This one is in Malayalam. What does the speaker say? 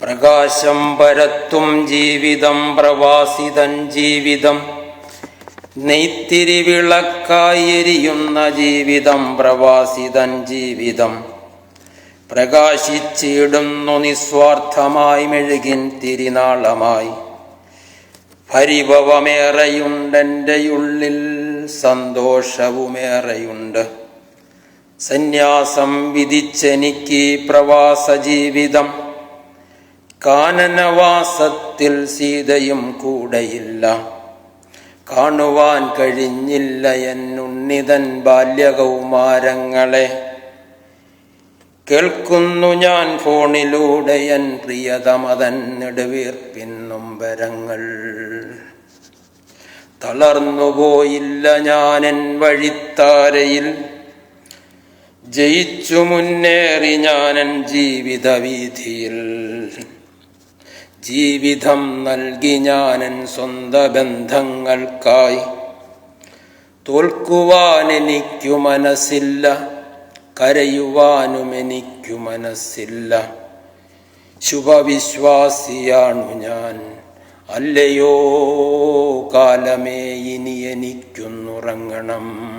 പ്രകാശം പരത്തും ജീവിതം പ്രവാസിതൻ ജീവിതം. നെയ്ത്തിരി വിളക്കായെരിയുന്ന ജീവിതം പ്രവാസിതൻ ജീവിതം. പ്രകാശിച്ചിടുന്നു നിസ്വാർത്ഥമായി മെഴുകിൻ തിരിനാളമായി. പരിഭവമേറെയുണ്ടെന്റെ ഉള്ളിൽ സന്തോഷവുമേറെയുണ്ട്. സന്യാസം വിധിച്ചെനിക്ക് പ്രവാസ ജീവിതം. കാനനവാസത്തിൽ സീതയും കൂടെയില്ല. കാണുവാൻ കഴിഞ്ഞില്ല എന്നുണ്ണിതൻ ബാല്യകൗമാരങ്ങളെ. കേൾക്കുന്നു ഞാൻ ഫോണിലൂടെ എൻ പ്രിയതമതൻ നെടുവീർപ്പിന്നും വരങ്ങൾ. തളർന്നുപോയില്ല എൻ വഴിത്താരയിൽ. ജയിച്ചു മുന്നേറി ഞാനൻ ജീവിത വീതിയിൽ ജീവിതം നൽകി ഞാനൻ സ്വന്ത ബന്ധങ്ങൾക്കായി. തോൽക്കുവാൻ എനിക്കു മനസ്സില്ല കരയുവാനും എനിക്കു മനസ്സില്ല. ശുഭവിശ്വാസിയാണു ഞാൻ. അല്ലയോ കാലമേ ഇനി എനിക്കൊന്നുറങ്ങണം.